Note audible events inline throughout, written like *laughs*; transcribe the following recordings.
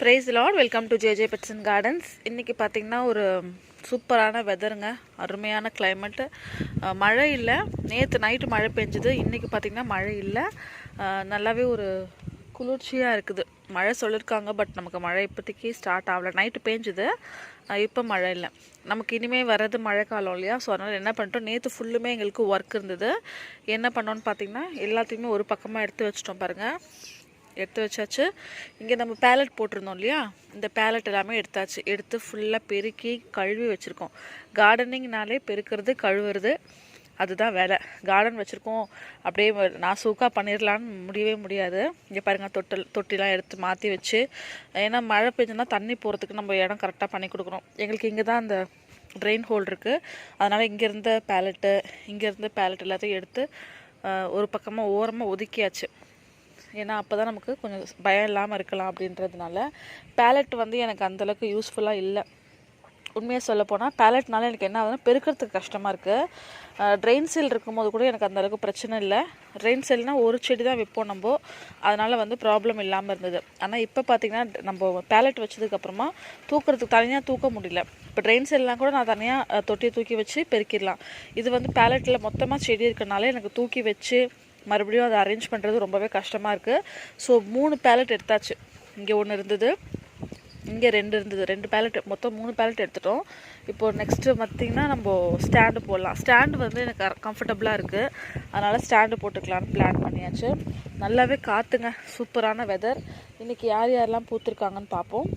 Praise lord welcome to JJ pets and gardens இன்றைக்கி பார்த்திங்கன்னா ஒரு சூப்பரான வெதருங்க அருமையான கிளைமேட்டு மழை இல்லை. நேற்று நைட்டு மழை பெஞ்சுது. இன்றைக்கி பார்த்தீங்கன்னா மழை இல்லை. நல்லாவே ஒரு குளிர்ச்சியாக இருக்குது. மழை சொல்லியிருக்காங்க பட் நமக்கு மழை இப்போதைக்கு ஸ்டார்ட் ஆகலை. நைட்டு பேஞ்சுது. இப்போ மழை இல்லை. நமக்கு இனிமேல் வர்றது மழை காலம் இல்லையா? ஸோ அதனால் என்ன பண்ணிட்டோம்? நேற்று ஃபுல்லுமே எங்களுக்கு ஒர்க் இருந்தது. என்ன பண்ணோன்னு பார்த்தீங்கன்னா எல்லாத்தையுமே ஒரு பக்கமாக எடுத்து வச்சிட்டோம் பாருங்கள் எடுத்து வச்சாச்சு. இங்கே நம்ம பேலட் போட்டிருந்தோம் இல்லையா? இந்த பேலட் எல்லாமே எடுத்தாச்சு. எடுத்து ஃபுல்லாக பெருக்கி கழுவி வச்சுருக்கோம். கார்டனிங்னாலே பெருக்கிறது கழுவுறது அதுதான் வேலை. கார்டன் வச்சுருக்கோம். அப்படியே நான் சூக்காக பண்ணிடலான்னு முடியவே முடியாது. இங்கே பாருங்கள் தொட்டில் தொட்டிலாம் எடுத்து மாற்றி வச்சு. ஏன்னா மழை பெஞ்சுன்னா தண்ணி போகிறதுக்கு நம்ம இடம் கரெக்டாக பண்ணி கொடுக்குறோம் எங்களுக்கு இங்கே தான் அந்த ட்ரெயின் ஹோல் இருக்குது அதனால் இங்கேருந்த பேலட்டு இங்கேருந்து பேலட் எல்லாத்தையும் எடுத்து ஒரு பக்கமாக ஓரமாக ஒதுக்கியாச்சு. ஏன்னா அப்போ தான் நமக்கு கொஞ்சம் பயம் இல்லாமல் இருக்கலாம் அப்படின்றதுனால பேலட் வந்து எனக்கு அந்தளவுக்கு யூஸ்ஃபுல்லாக இல்லை. உண்மையாக சொல்ல போனால் பேலட்னால எனக்கு என்ன ஆகுதுன்னா பெருக்கிறதுக்கு கஷ்டமாக இருக்குது ட்ரெயின் செல் இருக்கும்போது கூட எனக்கு அந்தளவுக்கு பிரச்சனை இல்லை. ட்ரெயின் செல்னால் ஒரு செடி தான் வைப்போம் நம்ம. அதனால் வந்து ப்ராப்ளம் இல்லாமல் இருந்தது. ஆனால் இப்போ பார்த்திங்கன்னா நம்ம பேலட் வச்சதுக்கப்புறமா தூக்குறதுக்கு தனியாக தூக்க முடியல. இப்போ ட்ரெயின் செல்லாம் கூட நான் தனியாக தொட்டியை தூக்கி வச்சு பெருக்கிடலாம். இது வந்து பேலட்டில் மொத்தமாக செடி இருக்கனால எனக்கு தூக்கி வச்சு மறுபடியும் அதை அரேஞ்ச் பண்ணுறது ரொம்பவே கஷ்டமாக இருக்குது ஸோ மூணு பேலட் எடுத்தாச்சு. இங்கே ஒன்று இருந்தது. இங்கே ரெண்டு இருந்தது. ரெண்டு பேலட் மொத்தம் மூணு பேலட் எடுத்துட்டோம். இப்போது நெக்ஸ்ட்டு பார்த்திங்கன்னா நம்ம ஸ்டாண்டு போடலாம். ஸ்டாண்டு வந்து எனக்கு கம்ஃபர்டபுளாக இருக்குது அதனால் ஸ்டாண்டு போட்டுக்கலான்னு பிளான் பண்ணியாச்சு. நல்லாவே காற்றுங்க சூப்பரான வெதர் இன்றைக்கி யார் யாரெல்லாம் பூத்துருக்காங்கன்னு பார்ப்போம்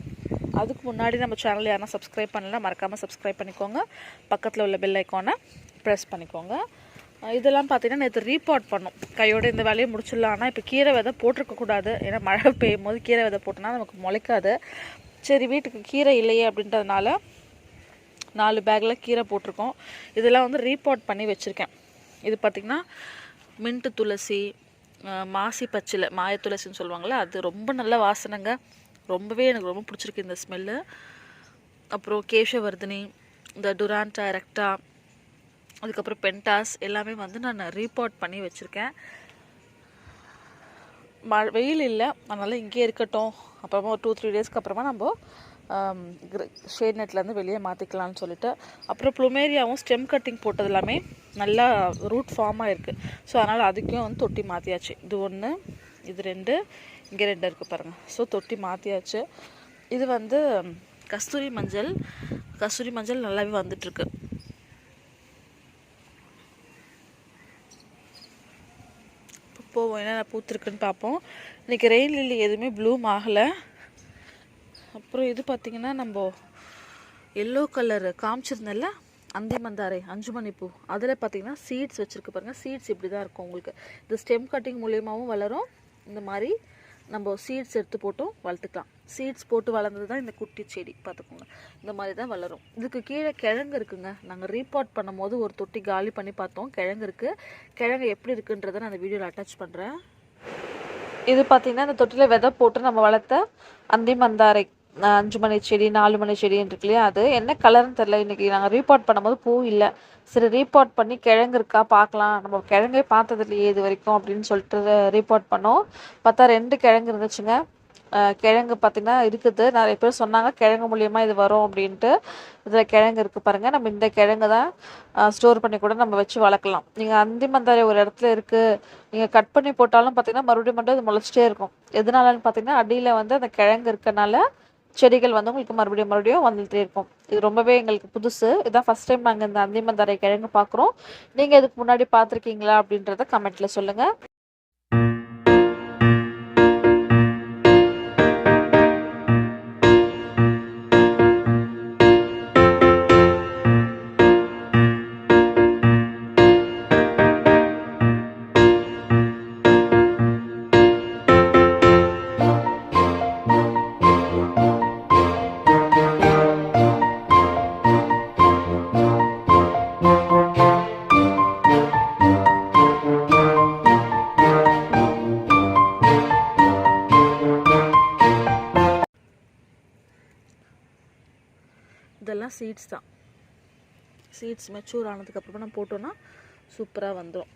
அதுக்கு முன்னாடி நம்ம சேனல் யாருன்னா சப்ஸ்கிரைப் பண்ணலாம் மறக்காமல் சப்ஸ்கிரைப் பண்ணிக்கோங்க. பக்கத்தில் உள்ள பெல் ஐக்கானை ப்ரெஸ் பண்ணிக்கோங்க. இதெல்லாம் பார்த்தீங்கன்னா நேற்று ரீபாட் பண்ணோம். கையோட இந்த வேலையை முடிச்சிடலாம். ஆனால் இப்போ கீரை விதை போட்டிருக்கக்கூடாது ஏன்னா மழை *laughs* பெய்யும் போது கீரை விதை போட்டோன்னா நமக்கு முளைக்காது. சரி வீட்டுக்கு கீரை இல்லையே அப்படின்றதுனால நாலு பேக்கில் கீரை போட்டிருக்கோம். இதெல்லாம் வந்து ரீபாட் பண்ணி வச்சுருக்கேன். இது பார்த்திங்கன்னா மின்ட்டு துளசி மாசி பச்சிலை மாய துளசின்னு சொல்லுவாங்கள்ல அது ரொம்ப நல்ல வாசனைங்க. ரொம்பவே எனக்கு ரொம்ப பிடிச்சிருக்கு இந்த ஸ்மெல்லு அப்புறம் கேஷவர்தினி இந்த டுரான்டா ரெக்டா அதுக்கப்புறம் பென்டாஸ் எல்லாமே வந்து நான் ரீபாட் பண்ணி வச்சுருக்கேன். மழை வெயில் இல்லை. அதனால் இங்கேயே இருக்கட்டும். அப்புறமா ஒரு டூ த்ரீ டேஸ்க்கு அப்புறமா நம்ம ஷேட் நெட்லேருந்து வெளியே மாற்றிக்கலாம்னு சொல்லிட்டு அப்புறம் ப்ளூமேரியாவும் ஸ்டெம் கட்டிங் போட்டது எல்லாமே நல்லா ரூட் ஃபார்மாக இருக்குது ஸோ அதனால் அதுக்கும் வந்து தொட்டி மாற்றியாச்சு இது ஒன்று இது ரெண்டு இங்கே ரெண்டு இருக்குது பாருங்கள் ஸோ தொட்டி மாற்றியாச்சு இது வந்து கஸ்தூரி மஞ்சள் கஸ்தூரி மஞ்சள் நல்லாவே வந்துட்டுருக்கு போவோம் என்னென்ன பூத்துருக்குன்னு பார்ப்போம். இன்றைக்கி ரெயின் லில்லி எதுவுமே ப்ளூம் ஆகலை. அப்புறம் இது பார்த்திங்கன்னா நம்ம எல்லோ கலர் காமிச்சிருந்தல அந்தி மந்தாரை அஞ்சு மணிப்பூ அதில் பார்த்தீங்கன்னா சீட்ஸ் வச்சுருக்கு பாருங்கள் சீட்ஸ் இப்படி தான் இருக்கும் உங்களுக்கு. இந்த ஸ்டெம் கட்டிங் மூலியமாகவும் வளரும். இந்த மாதிரி நம்ம சீட்ஸ் எடுத்து போட்டும் வளர்த்துக்கலாம். சீட்ஸ் போட்டு வளர்ந்தது தான் இந்த குட்டி செடி பார்த்துக்கோங்க. இந்த மாதிரி தான் வளரும். இதுக்கு கீழே கிழங்கு இருக்குங்க. நாங்கள் ரீபாட் பண்ணும்போது ஒரு தொட்டி காலி பண்ணி பார்த்தோம். கிழங்கு இருக்குது கிழங்கு எப்படி இருக்குன்றதை நான் அந்த வீடியோவில் அட்டாச் பண்ணுறேன் இது பார்த்தீங்கன்னா இந்த தொட்டியில் விதை போட்டு நம்ம வளர்த்த அந்தி மந்தாரை அஞ்சு மணி செடி நாலு மணி செடின்னு இருக்கு இல்லையா? அது என்ன கலர்னு தெரில இன்றைக்கி நாங்கள் ரீபாட் பண்ணும்போது பூ இல்லை. சரி ரீபாட் பண்ணி கிழங்கு இருக்கா? பார்க்கலாம். நம்ம கிழங்கே பார்த்தது இல்லையே இது வரைக்கும் அப்படின்னு சொல்லிட்டு ரீபாட் பண்ணோம். பார்த்தா ரெண்டு கிழங்கு இருந்துச்சுங்க. கிழங்கு பார்த்திங்கன்னா இருக்குது. நிறைய பேர் சொன்னாங்க கிழங்கு மூலயமா இது வரும் அப்படின்ட்டு. இதில் கிழங்கு இருக்குது பாருங்கள் நம்ம இந்த கிழங்கு தான் ஸ்டோர் பண்ணி கூட நம்ம வச்சு வளர்க்கலாம். நீங்கள் அந்திமந்தரை ஒரு இடத்துல இருக்குது நீங்கள் கட் பண்ணி போட்டாலும் பார்த்தீங்கன்னா மறுபடியும் மட்டும் இது முளைச்சிட்டே இருக்கும். எதனாலன்னு பார்த்தீங்கன்னா அடியில் வந்து அந்த கிழங்கு இருக்கனால செடிகள் வந்து உங்களுக்கு மறுபடியும் மறுபடியும் வந்துகிட்டே இருக்கும். இது ரொம்பவே எங்களுக்கு புதுசு. இதான் ஃபர்ஸ்ட் டைம் நாங்கள் இந்த அந்திமந்தாரை கிழங்கு பார்க்குறோம் நீங்கள் இதுக்கு முன்னாடி பார்த்துருக்கீங்களா அப்படின்றத கமெண்ட்டில் சொல்லுங்கள் சீட்ஸ் மெச்சூர் ஆனதுக்கப்புறமா நம்ம போட்டோன்னா சூப்பராக வந்துடும்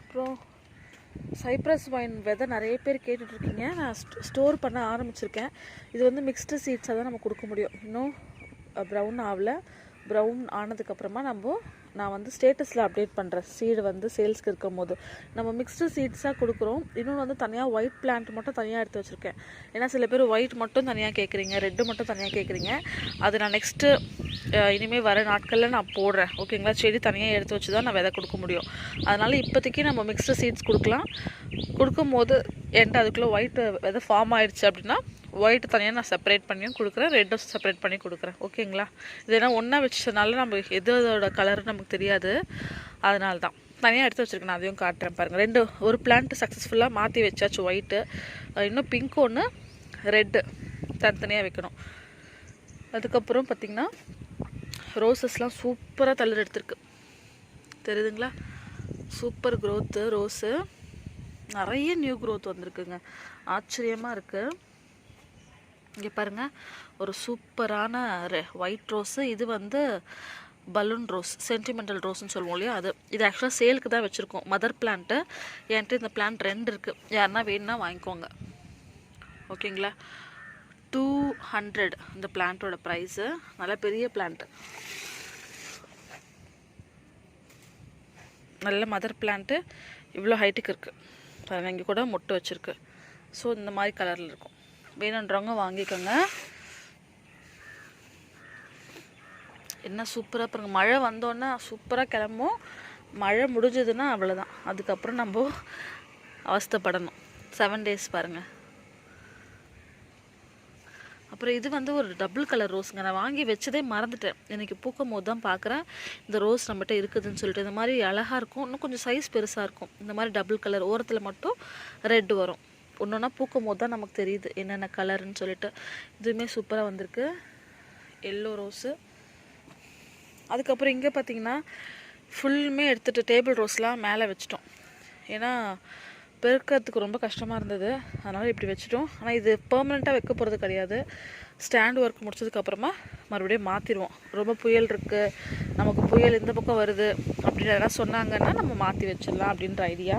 அப்புறம் சைப்ரஸ் வைன் விதை நிறைய பேர் கேட்டுட்ருக்கீங்க. நான் ஸ்டோர் பண்ண ஆரம்பிச்சிருக்கேன். இது வந்து மிக்ஸ்டு சீட்ஸாக தான் நம்ம கொடுக்க முடியும். இன்னும் ப்ரௌன் ஆகல. ப்ரௌன் ஆனதுக்கப்புறமா நம்ம நான் வந்து ஸ்டேட்டஸில் அப்டேட் பண்ணுறேன் சீடு வந்து சேல்ஸ்க்கு இருக்கும் போது நம்ம மிக்ஸ்டு சீட்ஸாக கொடுக்குறோம். இன்னொன்று வந்து தனியாக ஒயிட் பிளான்ட் மட்டும் தனியாக எடுத்து வச்சுருக்கேன். ஏன்னா சில பேர் ஒயிட் மட்டும் தனியாக கேட்குறீங்க ரெட்டு மட்டும் தனியாக கேட்குறீங்க அது நான் நெக்ஸ்ட்டு இனிமேல் வர நாட்களில் நான் போடுறேன். ஓகேங்களா செடி தனியாக எடுத்து வச்சு தான் நான் விதை கொடுக்க முடியும். அதனால் இப்போதைக்கு நம்ம மிக்ஸ்டு சீட்ஸ் கொடுக்கலாம். கொடுக்கும்போது என்கிட்ட அதுக்குள்ளே ஒயிட் விதை ஃபார்ம் ஆயிடுச்சு அப்படின்னா ஒயிட் தனியாக நான் செப்பரேட் பண்ணியும் கொடுக்குறேன் ரெட்டும் செப்பரேட் பண்ணி கொடுக்குறேன். ஓகேங்களா இதெல்லாம் ஒன்றா வச்சதுனால நம்ம எது அதோட கலர் நமக்கு தெரியாது. அதனால தான் தனியாக எடுத்து வச்சுருக்கேன் நான் அதையும் காட்டுறேன் பாருங்கள் ரெண்டு ஒரு பிளான்ட் சக்ஸஸ்ஃபுல்லாக மாற்றி வச்சாச்சு ஒயிட்டு இன்னும் பிங்க் ஒன்று ரெட்டு தனித்தனியாக வைக்கணும். அதுக்கப்புறம் பார்த்திங்கன்னா ரோசஸ்லாம் சூப்பராக தளிர் எடுத்திருக்கு. தெரியுதுங்களா? சூப்பர் க்ரோத்து ரோஸு நிறைய நியூ க்ரோத் வந்திருக்குங்க. ஆச்சரியமாக இருக்குது இங்கே பாருங்கள் ஒரு சூப்பரான ஒயிட் ரோஸு இது வந்து பலூன் ரோஸ் சென்டிமெண்டல் ரோஸ்ன்னு சொல்லுவோம் இல்லையா அது. இது ஆக்சுவலாக சேலுக்கு தான் வச்சுருக்கோம். மதர் பிளான்ட்டு என்கிட்ட இந்த பிளான்ட் ரெண்டு இருக்குது யாருன்னா வேணும்னா வாங்கிக்கோங்க. ஓகேங்களா டூ ஹண்ட்ரட் இந்த பிளான்ட்டோட ப்ரைஸு நல்ல பெரிய பிளான்ட்டு நல்ல மதர் பிளான்ட்டு இவ்வளோ ஹைட்டுக்கு இருக்குது பாருங்கள் இங்கே கூட மொட்டு வச்சுருக்கு. ஸோ இந்த மாதிரி கலரில் இருக்கும். வேணுன்றவங்க வாங்கிக்கோங்க. என்ன சூப்பராக பாருங்கள் மழை வந்தோன்னே சூப்பராக கிளம்பும். மழை முடிஞ்சதுன்னா அவ்வளோதான் அதுக்கப்புறம் நம்ம அவஸ்தைப்படணும். செவன் டேஸ் பாருங்கள் அப்புறம் இது வந்து ஒரு டபுள் கலர் ரோஸுங்க நான் வாங்கி வச்சதே மறந்துட்டேன். எனக்கு பூக்கும் போது தான் பார்க்குறேன் இந்த ரோஸ் நம்மகிட்ட இருக்குதுன்னு சொல்லிட்டு. இந்த மாதிரி அழகாக இருக்கும். இன்னும் கொஞ்சம் சைஸ் பெருசாக இருக்கும். இந்த மாதிரி டபுள் கலர் ஓரத்தில் மட்டும் ரெட் வரும். ஒன்று ஒன்றா பூக்கும் போது தான் நமக்கு தெரியுது என்னென்ன கலர்னு சொல்லிட்டு. இதுவுமே சூப்பராக வந்திருக்கு. எல்லோ ரோஸு அதுக்கப்புறம் இங்கே பார்த்தீங்கன்னா ஃபுல்லுமே எடுத்துகிட்டு டேபிள் ரோஸ்லாம் மேலே வச்சிட்டோம். ஏன்னா பெருக்கிறதுக்கு ரொம்ப கஷ்டமாக இருந்தது. அதனால் இப்படி வச்சுட்டோம். ஆனால் இது பெர்மனெண்ட்டாக வைக்க போகிறது கிடையாது. ஸ்டாண்ட் ஒர்க் முடிச்சதுக்கப்புறமா மறுபடியும் மாற்றிடுவோம் ரொம்ப புயல் இருக்குது நமக்கு புயல் இந்த பக்கம் வருது. அப்படின்னு யாராவது சொன்னாங்கன்னா நம்ம மாற்றி வச்சிடலாம் அப்படின்ற ஐடியா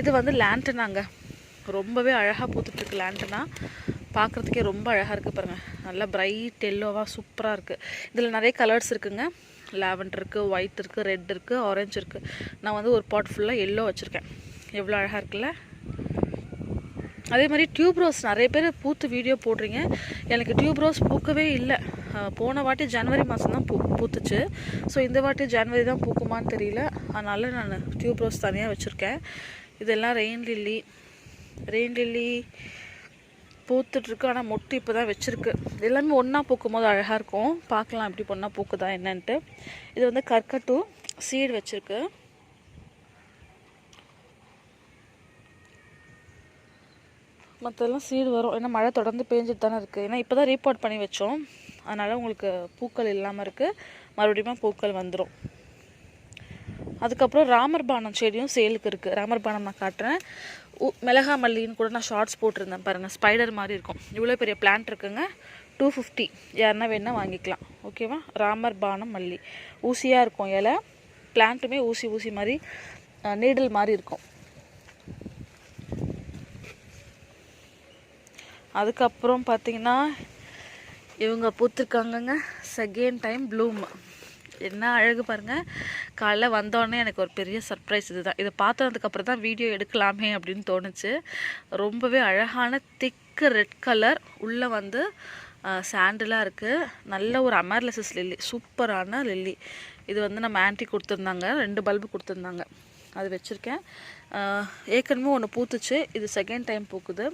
இது வந்து லேண்டனாங்க ரொம்பவே அழகாக பூத்துட்ருக்கு லேண்டனா பார்க்குறதுக்கே ரொம்ப அழகாக இருக்குது பாருங்கள் நல்லா பிரைட் எல்லோவாக சூப்பராக இருக்குது இதில் நிறைய கலர்ஸ் இருக்குங்க. லாவெண்டர் இருக்குது ஒயிட் இருக்குது ரெட் இருக்குது ஆரஞ்சு இருக்குது நான் வந்து ஒரு பாட் ஃபுல்லாக எல்லோ வச்சுருக்கேன். எவ்வளோ அழகாக இருக்குல்ல? அதே மாதிரி டியூப் ரோஸ் நிறைய பேர் பூத்து வீடியோ போடுறீங்க. எனக்கு டியூப் ரோஸ் பூக்கவே இல்லை. போன வாட்டி ஜனவரி மாதம் தான் பூ பூத்துச்சு. ஸோ இந்த வாட்டி ஜனவரி தான் பூக்குமான்னு தெரியல. அதனால் நான் டியூப் ரோஸ் தனியாக வச்சுருக்கேன். இதெல்லாம் ரெயின் லில்லி ரெயின் லில்லி பூத்துட்ருக்கு. ஆனால் மொட்டு இப்போ தான் வச்சுருக்கு. எல்லாமே ஒன்றா பூக்கும் போது அழகாக இருக்கும். பார்க்கலாம் எப்படி ஒன்றா பூக்குதா என்னன்ட்டு. இது வந்து கற்கட்டு சீடு வச்சுருக்கு. மற்றெல்லாம் சீடு வரும். ஏன்னா மழை தொடர்ந்து பேஞ்சிட்டு தானே இருக்குது ஏன்னா இப்போ தான் ரீபோர்ட் பண்ணி வச்சோம். அதனால் உங்களுக்கு பூக்கள் இல்லாமல் இருக்குது மறுபடியும் பூக்கள் வந்துடும் அதுக்கப்புறம் ராமர் பானம் செடியும் சேலுக்கு இருக்குது ராமர் பானம் நான் காட்டுறேன். மிளகா மல்லின்னு கூட நான் ஷார்ட்ஸ் போட்டிருந்தேன் பாருங்கள் ஸ்பைடர் மாதிரி இருக்கும். இவ்வளோ பெரிய பிளான்ட் இருக்குங்க. டூ ஃபிஃப்டி யாருன்னா வேணால் வாங்கிக்கலாம். ஓகேவா ராமர் பானம் மல்லி. ஊசியாக இருக்கும் இலை. பிளான்ட்டுமே ஊசி ஊசி மாதிரி நீடில் மாதிரி இருக்கும். அதுக்கப்புறம் பார்த்தீங்கன்னா இவங்க பூத்துருக்காங்கங்க. செகண்ட் டைம் ப்ளூம் என்ன அழகு பாருங்கள் காலைல வந்தோடனே எனக்கு ஒரு பெரிய சர்ப்ரைஸ் இது தான் இதை பார்த்ததுக்கப்புறம் தான் வீடியோ எடுக்கலாமே அப்படின்னு தோணுச்சு. ரொம்பவே அழகான திக்கு ரெட் கலர் உள்ளே வந்து சாண்டிலாக இருக்குது நல்ல ஒரு அமர்லசஸ் லில்லி சூப்பரான லில்லி இது வந்து நம்ம ஆன்டி கொடுத்துருந்தாங்க. ரெண்டு பல்பு கொடுத்துருந்தாங்க. அது வச்சுருக்கேன். ஏற்கனவே ஒன்று பூத்துச்சு. இது செகண்ட் டைம் பூக்குது.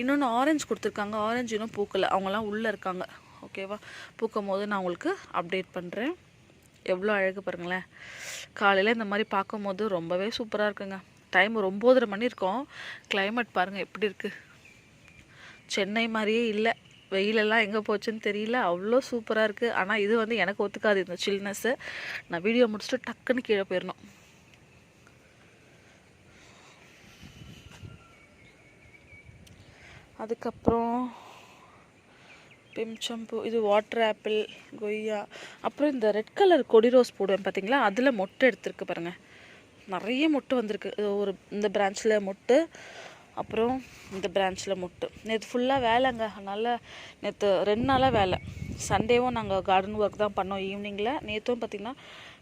இன்னொன்று ஆரஞ்சு கொடுத்துருக்காங்க. ஆரஞ்சு இன்னும் பூக்கலை. அவங்களாம் உள்ளே இருக்காங்க. ஓகேவா பூக்கும் போது நான் உங்களுக்கு அப்டேட் பண்ணுறேன் எவ்வளோ அழகு பாருங்களேன். காலையில் இந்த மாதிரி பார்க்கும்போது ரொம்பவே சூப்பராக இருக்குங்க. டைம் ஒரு ஒம்போதரை மணி இருக்கும். கிளைமேட் பாருங்கள் எப்படி இருக்குது சென்னை மாதிரியே இல்லை. வெயிலெல்லாம் எங்கே போச்சுன்னு தெரியல. அவ்வளோ சூப்பராக இருக்குது ஆனால் இது வந்து எனக்கு ஒத்துக்காது இந்த சில்னஸ்ஸு நான் வீடியோ முடிச்சுட்டு டக்குன்னு கீழே போயிடணும் அதுக்கப்புறம் பிம்சம்பூ இது வாட்டர் ஆப்பிள் கொய்யா அப்புறம் இந்த ரெட் கலர் கொடி ரோஸ் போடுவேன் பார்த்தீங்களா அதில் மொட்டை எடுத்துருக்கு பாருங்கள் நிறைய மொட்டை வந்திருக்கு. ஒரு இந்த பிரான்ச்சில் மொட்டு அப்புறம் இந்த பிரான்ச்சில் மொட்டு. நேற்று ஃபுல்லாக வேலைங்க. அதனால் நேற்று ரெண்டு நாளாக வேலை. சண்டேவும் நாங்கள் கார்டன் ஒர்க் தான் பண்ணோம். ஈவினிங்கில் நேற்றும் பார்த்திங்கன்னா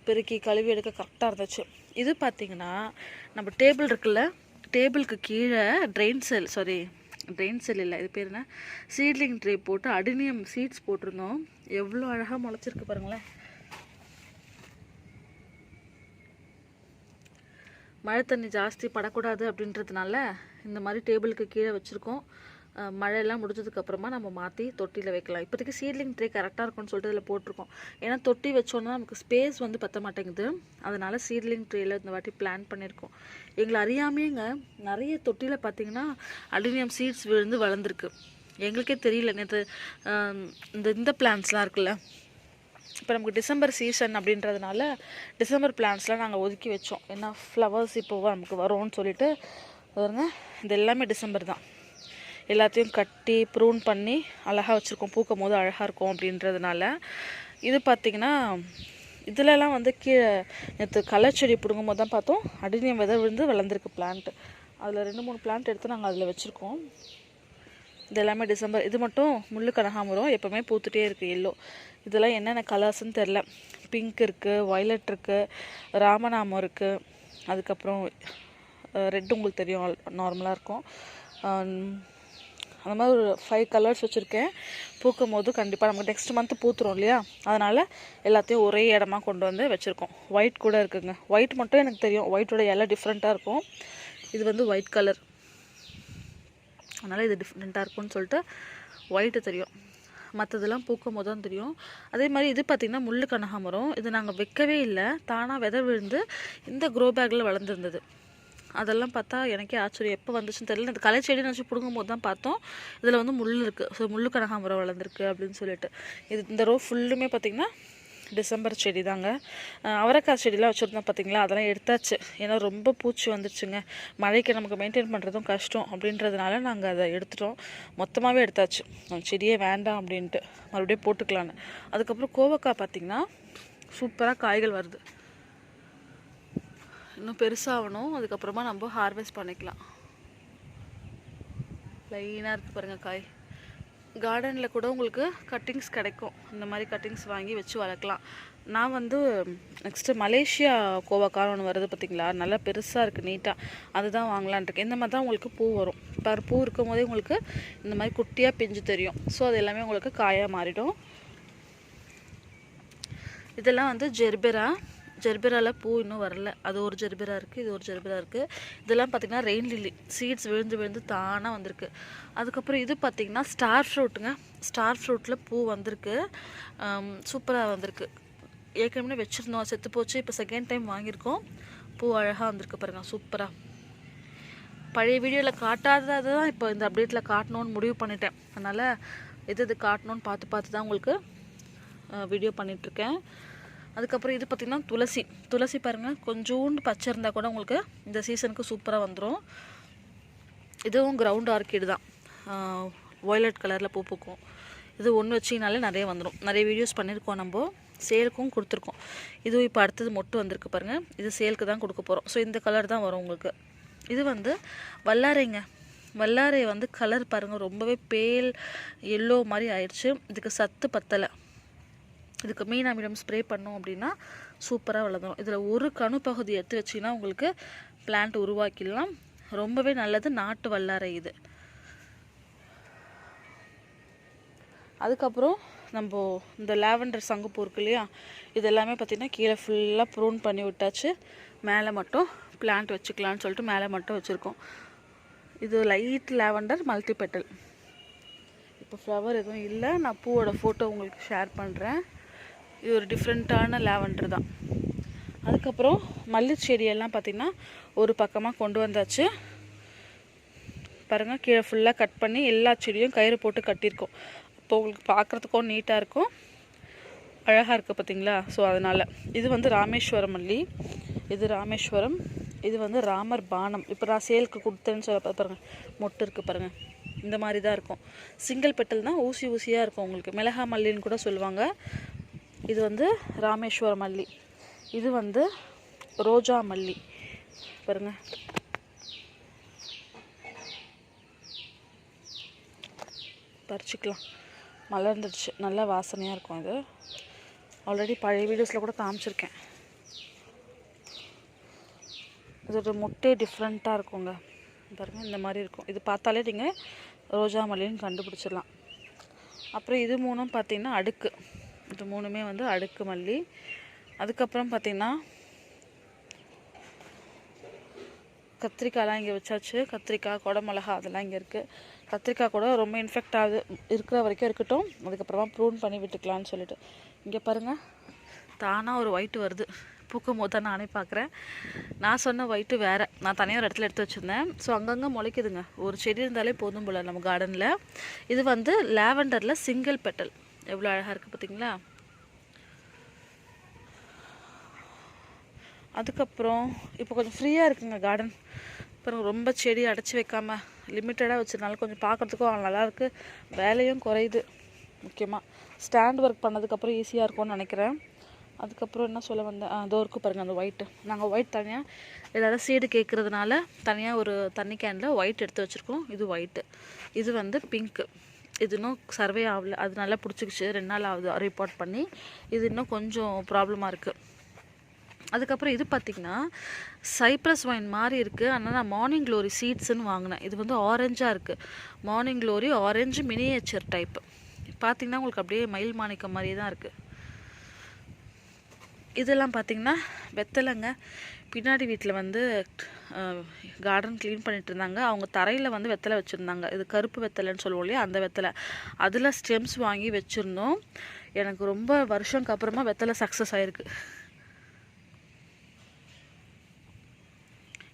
பெருக்கி கழுவி எடுக்க கரெக்டாக இருந்துச்சு. இது பார்த்திங்கன்னா நம்ம டேபிள் இருக்குல்ல டேபிளுக்கு கீழே drain cell sorry drain cell இல்லை இது பேர் என்ன? சீட்லிங் ட்ரே போட்டு அடினியம் சீட்ஸ் போட்டிருந்தோம். எவ்வளோ அழகாக முளைச்சிருக்கு பாருங்களேன். மழை தண்ணி ஜாஸ்தி படக்கூடாது அப்படின்றதுனால இந்த மாதிரி டேபிளுக்கு கீழே வச்சுருக்கோம். மழையெல்லாம் முடிஞ்சதுக்கப்புறமா நம்ம மாற்றி தொட்டியில் வைக்கலாம். இப்போதைக்கு சீட்லிங் ட்ரே கரெக்டாக இருக்கும்னு சொல்லிட்டு இதில் போட்டிருக்கோம். ஏன்னா தொட்டி வச்சோன்னா நமக்கு ஸ்பேஸ் வந்து பற்ற மாட்டேங்குது. அதனால் சீட்லிங் ட்ரேயில் இந்த வாட்டி பிளான் பண்ணியிருக்கோம். எங்களை அறியாமையேங்க நிறைய தொட்டியில் பார்த்தீங்கன்னா அலுமினியம் சீட்ஸ் விழுந்து வளர்ந்துருக்கு. எங்களுக்கே தெரியல நேற்று இந்த இந்த பிளான்ஸ்லாம் இருக்குல்ல. இப்போ நமக்கு டிசம்பர் சீசன் அப்படின்றதுனால டிசம்பர் பிளான்ஸ்லாம் நாங்கள் ஒதுக்கி வச்சோம். ஏன்னா ஃப்ளவர்ஸ் இப்போ நமக்கு வரும்னு சொல்லிட்டு பாருங்க இது எல்லாமே டிசம்பர் தான். எல்லாத்தையும் கட்டி ப்ரூன் பண்ணி அழகாக வச்சுருக்கோம். பூக்கும் போது அழகாக இருக்கும் அப்படின்றதுனால. இது பார்த்திங்கன்னா இதுலலாம் வந்து கீழே நேற்று களைச்செடி பிடுங்கும் போது தான் பார்த்தோம். அடிநியம் விதை விழுந்து வளர்ந்துருக்கு பிளான்ட் அதில் ரெண்டு மூணு பிளான்ட் எடுத்து நாங்கள் அதில் வச்சுருக்கோம். இது எல்லாமே டிசம்பர் இது மட்டும் முள்ளு கனகாமரம் எப்போவுமே பூத்துட்டே இருக்குது எல்லோ இதெல்லாம் என்னென்ன கலர்ஸ்னு தெரில பிங்க் இருக்குது வயலட் இருக்குது ராமநாமம் இருக்குது அதுக்கப்புறம் ரெட் உங்களுக்கு தெரியும் நார்மலாக இருக்கும். அந்த மாதிரி ஒரு ஃபைவ் கலர்ஸ் வச்சுருக்கேன். பூக்கும் போது கண்டிப்பாக நமக்கு நெக்ஸ்ட் மந்த் பூத்துரும் இல்லையா? அதனால் எல்லாத்தையும் ஒரே இடமா கொண்டு வந்து வச்சுருக்கோம். ஒயிட் கூட இருக்குங்க. ஒயிட் மட்டும் எனக்கு தெரியும். ஒயிட்டோட இலை டிஃப்ரெண்ட்டாக இருக்கும். இது வந்து ஒயிட் கலர் அதனால் இது டிஃப்ரெண்ட்டாக இருக்கும்னு சொல்லிட்டு ஒயிட்டு தெரியும். மற்றதெல்லாம் பூக்கும் போது தான் தெரியும். அதே மாதிரி இது பார்த்திங்கன்னா முள்ளு கனகாமரம். இது நாங்கள் வைக்கவே இல்லை. தானாக விதை விழுந்து இந்த க்ரோ பேக்கில் வளர்ந்துருந்தது. அதெல்லாம் பார்த்தா எனக்கே ஆச்சரியம். எப்போ வந்துச்சுன்னு தெரியல. இந்த கலை செடி நினச்சி பிடுங்கும் போது தான் பார்த்தோம். இதில் வந்து முள் இருக்குது ஸோ முள்ளு கனகாமரம் வளர்ந்துருக்கு அப்படின்னு சொல்லிட்டு. இது இந்த ரோ ஃபுல்லுமே பார்த்திங்கன்னா டிசம்பர் செடி தாங்க. அவரைக்காய் செடிலாம் வச்சுருந்தோம் பார்த்தீங்களா? அதெல்லாம் எடுத்தாச்சு. ஏன்னா ரொம்ப பூச்சி வந்துருச்சுங்க. மழைக்கு நமக்கு மெயின்டைன் பண்ணுறதும் கஷ்டம் அப்படின்றதுனால நாங்கள் அதை எடுத்துட்டோம். மொத்தமாகவே எடுத்தாச்சு. அந்த செடியே வேண்டாம் அப்படின்ட்டு. மறுபடியும் போட்டுக்கலான்னு. அதுக்கப்புறம் கோவக்காய் பார்த்திங்கன்னா சூப்பராக காய்கள் வருது. இன்னும் பெருசாகணும். அதுக்கப்புறமா நம்ம ஹார்வெஸ்ட் பண்ணிக்கலாம். லைனாக இருக்குது பாருங்கள் காய். கார்டனில் கூட உங்களுக்கு கட்டிங்ஸ் கிடைக்கும். இந்த மாதிரி கட்டிங்ஸ் வாங்கி வச்சு வளர்க்கலாம். நான் வந்து நெக்ஸ்ட்டு மலேசியா கோவக்காய் ஒன்று வருது பார்த்தீங்களா நல்லா பெருசாக இருக்குது நீட்டாக அதுதான் வாங்கலான்ட்ருக்கு இந்த மாதிரி தான் உங்களுக்கு பூ வரும். இப்போ பூ இருக்கும் போதே உங்களுக்கு இந்த மாதிரி குட்டியாக பிஞ்சு தெரியும். ஸோ அது எல்லாமே உங்களுக்கு காயாக மாறிடும். இதெல்லாம் வந்து ஜெர்பெரா ஜெர்பிரால பூ இன்னும் வரல. அது ஒரு ஜெர்பிரா இருக்குது இது ஒரு ஜெர்பிரா இருக்குது இதெல்லாம் பார்த்திங்கன்னா ரெயின் லில்லி சீட்ஸ் விழுந்து விழுந்து தானாக வந்திருக்கு. அதுக்கப்புறம் இது பார்த்திங்கன்னா ஸ்டார் ஃப்ரூட்டுங்க. ஸ்டார் ஃப்ரூட்டில் பூ வந்திருக்கு. சூப்பராக வந்திருக்கு. ஏற்கனவே வச்சுருந்தோம் செத்து போச்சு. இப்போ செகண்ட் டைம் வாங்கியிருக்கோம். பூ அழகாக வந்திருக்கு பாருங்கள் சூப்பராக பழைய வீடியோவில் காட்டாதது தான் இப்போ இந்த அப்டேட்டில் காட்டணும்னு முடிவு பண்ணிட்டேன். அதனால் எது எது காட்டணும்னு பார்த்து பார்த்து தான் உங்களுக்கு வீடியோ பண்ணிகிட்ருக்கேன் அதுக்கப்புறம் இது பார்த்திங்கன்னா துளசி. துளசி பாருங்கள் கொஞ்சோண்டு பச்சை இருந்தால் கூட உங்களுக்கு இந்த சீசனுக்கு சூப்பராக வந்துடும் இதுவும் கிரவுண்ட் ஆர்கிடு தான். ஒய்லட் கலரில் பூ பூக்கும். இது ஒன்று வச்சிங்கனாலே நிறைய வந்துடும் நிறைய வீடியோஸ் பண்ணியிருக்கோம் நம்ம. சேலுக்கும் கொடுத்துருக்கோம். இதுவும் இப்போ அடுத்தது மொட்டு வந்திருக்கு பாருங்கள் இது சேலுக்கு தான் கொடுக்க போகிறோம் ஸோ இந்த கலர் தான் வரும் உங்களுக்கு. இது வந்து வல்லாரைங்க. வல்லாரை வந்து கலர் பாருங்கள் ரொம்பவே பேல் எல்லோ மாதிரி ஆயிடுச்சு. இதுக்கு சத்து பத்தலை. இதுக்கு மீன் அமிலம் ஸ்ப்ரே பண்ணோம் அப்படின்னா சூப்பராக வளர்ந்துடும் இதில் ஒரு கணு பகுதி எடுத்து வச்சிங்கன்னா உங்களுக்கு பிளான்ட் உருவாக்கிடலாம். ரொம்பவே நல்லது நாட்டு வல்லாரை இது. அதுக்கப்புறம் நம்ம இந்த லாவெண்டர் சங்குப்பூ இருக்கு இல்லையா? இது எல்லாமே பார்த்திங்கன்னா கீழே ஃபுல்லாக ப்ரூன் பண்ணி விட்டாச்சு. மேலே மட்டும் பிளான்ட் வச்சுக்கலான்னு சொல்லிட்டு மேலே மட்டும் வச்சுருக்கோம். இது லைட் லாவெண்டர் மல்டி பெட்டல் இப்போ ஃப்ளவர் எதுவும் இல்லை. நான் பூவோட ஃபோட்டோ உங்களுக்கு ஷேர் பண்ணுறேன் இது ஒரு டிஃப்ரெண்ட்டான லேவண்டர் தான். அதுக்கப்புறம் மல்லி செடியெல்லாம் பார்த்திங்கன்னா ஒரு பக்கமாக கொண்டு வந்தாச்சு. பாருங்கள் கீழே ஃபுல்லாக கட் பண்ணி எல்லா செடியும் கயிறு போட்டு கட்டியிருக்கோம். அப்போ உங்களுக்கு பார்க்குறதுக்கும் நீட்டாக இருக்கும். அழகாக இருக்குது பார்த்திங்களா? ஸோ அதனால். இது வந்து ராமேஸ்வரம் மல்லி. இது ராமேஸ்வரம். இது வந்து ராமர் பானம். இப்போ நான் சேலுக்கு கொடுத்தேன்னு சொல்ல பாருங்கள் மொட்டு இருக்குது பாருங்கள் இந்த மாதிரி தான் இருக்கும். சிங்கிள் பெட்டல் தான் ஊசி ஊசியாக இருக்கும் உங்களுக்கு. மிளகா மல்லின்னு கூட சொல்லுவாங்க. இது வந்து ராமேஸ்வர மல்லி. இது வந்து ரோஜா மல்லி. பாருங்க. பறிச்சுக்கலாம். மலர்ந்துடுச்சு. நல்ல வாசனையாக இருக்கும் இது. ஆல்ரெடி பழைய வீடியோஸில் கூட காமிச்சிருக்கேன். இதோட முட்டை டிஃப்ரெண்ட்டாக இருக்குங்க. பாருங்க இந்த மாதிரி இருக்கும். இது பார்த்தாலே நீங்கள் ரோஜா மல்லின்னு கண்டுபிடிச்சிடலாம். அப்புறம் இது மூணும் பார்த்தீங்கன்னா அடுக்கு. இது மூணுமே வந்து அடுக்கு மல்லி. அதுக்கப்புறம் பார்த்திங்கன்னா கத்திரிக்காய்லாம் இங்கே வச்சாச்சு. கத்திரிக்காய் குடமிளகா அதெல்லாம் இங்கே இருக்குது கத்திரிக்காய் கூட ரொம்ப இன்ஃபெக்ட் ஆகுது இருக்கிற வரைக்கும் இருக்கட்டும். அதுக்கப்புறமா ப்ரூன் பண்ணி விட்டுக்கலான்னு சொல்லிட்டு. இங்கே பாருங்கள் தானாக ஒரு ஒயிட்டு வருது. பூக்கும் போது தான் நானே பார்க்குறேன் நான் சொன்ன ஒயிட்டு வேறு. நான் தனியாக ஒரு இடத்துல எடுத்து வச்சுருந்தேன். ஸோ அங்கங்கே முளைக்குதுங்க. ஒரு செடி இருந்தாலே போதும் போல் நம்ம கார்டனில் இது வந்து லாவெண்டரில் சிங்கிள் பெட்டல் எவ்வளோ அழகாக இருக்குது பார்த்தீங்களா அதுக்கப்புறம் இப்போ கொஞ்சம் ஃப்ரீயாக இருக்குங்க கார்டன் அப்புறம் ரொம்ப செடி அடைச்சி வைக்காமல் லிமிட்டடாக வச்சுருந்தாலும் கொஞ்சம் பார்க்குறதுக்கும் நல்லாயிருக்கு வேலையும் குறையுது. முக்கியமாக ஸ்டாண்ட் ஒர்க் பண்ணதுக்கப்புறம் ஈஸியாக இருக்கும்னு நினைக்கிறேன். அதுக்கப்புறம் என்ன சொல்ல வந்தேன்? ஆ, இதோ இருக்கு பாருங்கள் அந்த ஒயிட்டு நாங்கள் ஒயிட் தனியாக எல்லாரும் சீடு கேட்குறதுனால தனியாக ஒரு தண்ணி கேனில் ஒயிட் எடுத்து வச்சுருக்கோம். இது ஒயிட்டு இது வந்து பிங்க்கு இது இன்னும் சர்வே ஆகல. அது நல்லா பிடிச்சிக்கிச்சு. ரெண்டு நாள் ஆகுது. ரிப்போர்ட் பண்ணி இது இன்னும் கொஞ்சம் ப்ராப்ளமாக இருக்குது அதுக்கப்புறம் இது பார்த்திங்கன்னா சைப்ரஸ் ஒயின் மாதிரி இருக்குது ஆனால் நான் மார்னிங் க்ளோரி சீட்ஸுன்னு வாங்கினேன். இது வந்து ஆரஞ்சாக இருக்குது morning glory orange miniature type பார்த்திங்கன்னா உங்களுக்கு அப்படியே மயில் மாணிக்கம் மாதிரியே தான் இருக்குது இதெல்லாம் பார்த்திங்கன்னா வெத்தலைங்க. பின்னாடி வீட்டில் வந்து கார்டன் க்ளீன் பண்ணிட்டு இருந்தாங்க அவங்க தரையில் வந்து வெத்தலை வச்சுருந்தாங்க. இது கருப்பு வெத்தலைன்னு சொல்லுவோம் இல்லையா? அந்த வெத்தலை. அதில் ஸ்டெம்ஸ் வாங்கி வச்சுருந்தோம். எனக்கு ரொம்ப வருஷம்க்கு அப்புறமா வெத்தலை சக்ஸஸ் ஆயிருக்கு.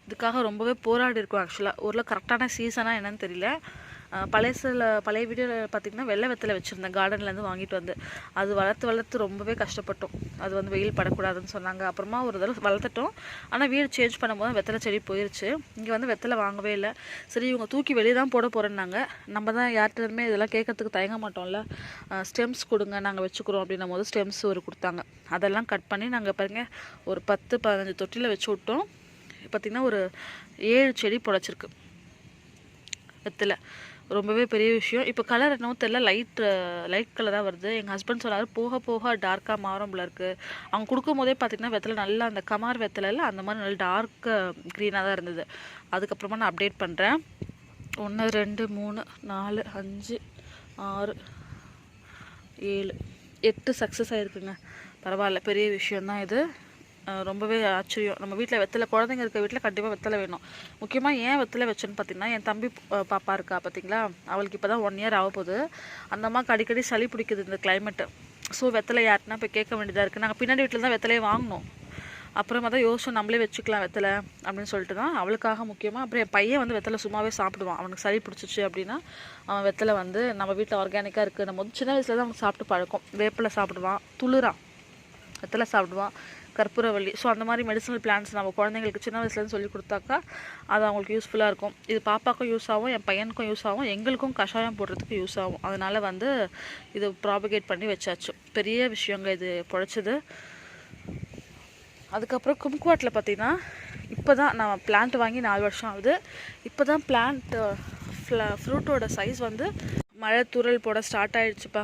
இதுக்காக ரொம்பவே போராடி இருக்கோம் ஆக்சுவலாக ஊரில் கரெக்டான சீசனாக என்னன்னு தெரியல. பழசில் பழைய வீடியோவில் பார்த்திங்கன்னா வெள்ளை வெத்தலை வச்சுருந்தேன். கார்டன்லேருந்து வாங்கிட்டு வந்து. அது வளர்த்து வளர்த்து ரொம்பவே கஷ்டப்பட்டோம். அது வந்து வெயில் படக்கூடாதுன்னு சொன்னாங்க. அப்புறமா ஒரு தடவை வளர்த்துட்டோம். ஆனால் வீடு சேஞ்ச் பண்ணும்போது வெத்தலை செடி போயிருச்சு. இங்கே வந்து வெத்தலை வாங்கவே இல்லை. சரி இவங்க தூக்கி வெளியே தான் போட போகிறேன்னாங்க நம்ம தான் யார்கிட்டயுமே இதெல்லாம் கேட்கறதுக்கு தயங்க மாட்டோம்ல. ஸ்டெம்ஸ் கொடுங்க நாங்கள் வச்சுக்கிறோம் அப்படின்னும் போது ஸ்டெம்ஸ் ஒரு கொடுத்தாங்க. அதெல்லாம் கட் பண்ணி நாங்கள் பாருங்க ஒரு பத்து பதினஞ்சு தொட்டியில் வச்சு விட்டோம். பார்த்திங்கன்னா ஒரு ஏழு செடி பொழைச்சிருக்கு வெத்தலை. ரொம்பவே பெரிய விஷயம். இப்போ கலர் என்னவோ தெரில லைட் லைட் கலராக வருது. எங்கள் ஹஸ்பண்ட் சொன்னார் போக போக டார்க்காக மாறும் போல இருக்குது அவங்க கொடுக்கும் போதே பார்த்திங்கன்னா வெத்தலை நல்லா அந்த கமார் வெத்தலையில் அந்த மாதிரி நல்லா டார்க் க்ரீனாக தான் இருந்தது. அதுக்கப்புறமா நான் அப்டேட் பண்ணுறேன் ஒன்று ரெண்டு மூணு நாலு அஞ்சு ஆறு ஏழு எட்டு சக்ஸஸ் ஆகிருக்குங்க பரவாயில்ல பெரிய விஷயந்தான் இது. ரொம்பவே ஆச்சரியம். நம்ம வீட்டில் வெத்தலை குழந்தைங்க இருக்க வீட்டில் கண்டிப்பாக வெத்தலை வேணும். முக்கியமாக ஏன் வெத்தலை வச்சேன்னு பார்த்தீங்கன்னா என் தம்பி பாப்பா இருக்கா பார்த்தீங்களா அவளுக்கு இப்போ தான் ஒன் இயர் ஆக போகுது அந்த அம்மாவுக்கு அடிக்கடி சளி பிடிக்குது இந்த கிளைமேட்டு ஸோ வெத்தலை யாருன்னா போய் கேட்க வேண்டியதாக இருக்குது நாங்கள் பின்னாடி வீட்டில் தான் வெத்தலையே வாங்கினோம். அப்புறமா தான் யோசிச்சோம் நம்மளே வச்சுக்கலாம் வெத்தலை அப்படின்னு சொல்லிட்டு தான் அவளுக்காக முக்கியமாக அப்புறம் என் பையன் வந்து வெத்தலை சும்மாவே சாப்பிடுவான். அவனுக்கு சளி பிடிச்சிச்சு அப்படின்னா அவன் வெத்தலை வந்து நம்ம வீட்டில் ஆர்கானிக்காக இருக்குது நம்ம வந்து சின்ன வயசில் தான் அவனுக்கு சாப்பிட்டு பழக்கம். வேப்பில் சாப்பிடுவான் துளிரான். வெத்தலை சாப்பிடுவான். கற்பூரவள்ளி. ஸோ அந்த மாதிரி மெடிசனல் பிளான்ஸ் நம்ம குழந்தைங்களுக்கு சின்ன வயசுலேருந்து சொல்லி கொடுத்தாக்கா அது அவங்களுக்கு யூஸ்ஃபுல்லாக இருக்கும். இது பாப்பாக்கும் யூஸ் ஆகும் என் பையனுக்கும் யூஸ் ஆகும் எங்களுக்கும் கஷாயம் போடுறதுக்கு யூஸ் ஆகும். அதனால் வந்து இது ப்ராபகேட் பண்ணி வச்சாச்சு. பெரிய விஷயங்க இது பிழைச்சது அதுக்கப்புறம் கும்குவாட்டில் பார்த்தீங்கன்னா இப்போ தான் நான் பிளான்ட் வாங்கி நாலு வருஷம் ஆகுது. இப்போ தான் பிளான்ட் ஃப்ரூட்டோட சைஸ் வந்து மழை துரல் போட ஸ்டார்ட் ஆகிடுச்சுப்பா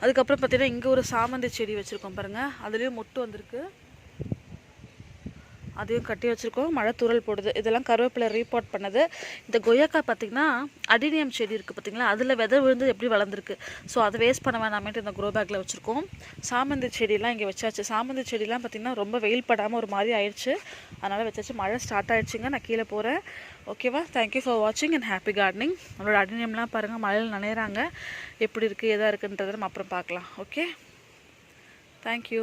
அதுக்கப்புறம் பார்த்திங்கன்னா இங்கே ஒரு சாமந்தி செடி வச்சுருக்கோம் பாருங்கள் அதுலேயும் மொட்டு வந்திருக்கு. அதையும் கட்டி வச்சுருக்கோம். மழை துரல் போடுது. இதெல்லாம் கருவேப்பிலை ரீபாட் பண்ணது. இந்த கொய்யாக்காய் பார்த்திங்கன்னா அடினியம் செடி இருக்குது பார்த்தீங்களா? அதில் விதை விழுந்து எப்படி வளர்ந்துருக்கு? ஸோ அதை வேஸ்ட் பண்ண வேணாமேட்டு இந்த க்ரோ பேக்கில் வச்சுருக்கோம். சாமந்தி செடியெலாம் இங்கே வச்சாச்சு. சாமந்தி செடியெலாம் பார்த்திங்கன்னா ரொம்ப வெயில் படாமல் ஒரு மாதிரி ஆயிடுச்சு. அதனால் வச்சாச்சு. மழை ஸ்டார்ட் ஆயிடுச்சுங்க. நான் கீழே போகிறேன் ஓகேவா தேங்க்யூ ஃபார் வாட்சிங் அண்ட் ஹாப்பி கார்டனிங் நம்மளோட அடினியம்லாம் பாருங்கள் மழையில் நனையிறாங்க. எப்படி இருக்குது எதாக இருக்குன்றதை நம்ம அப்புறம் பார்க்கலாம். Okay thank you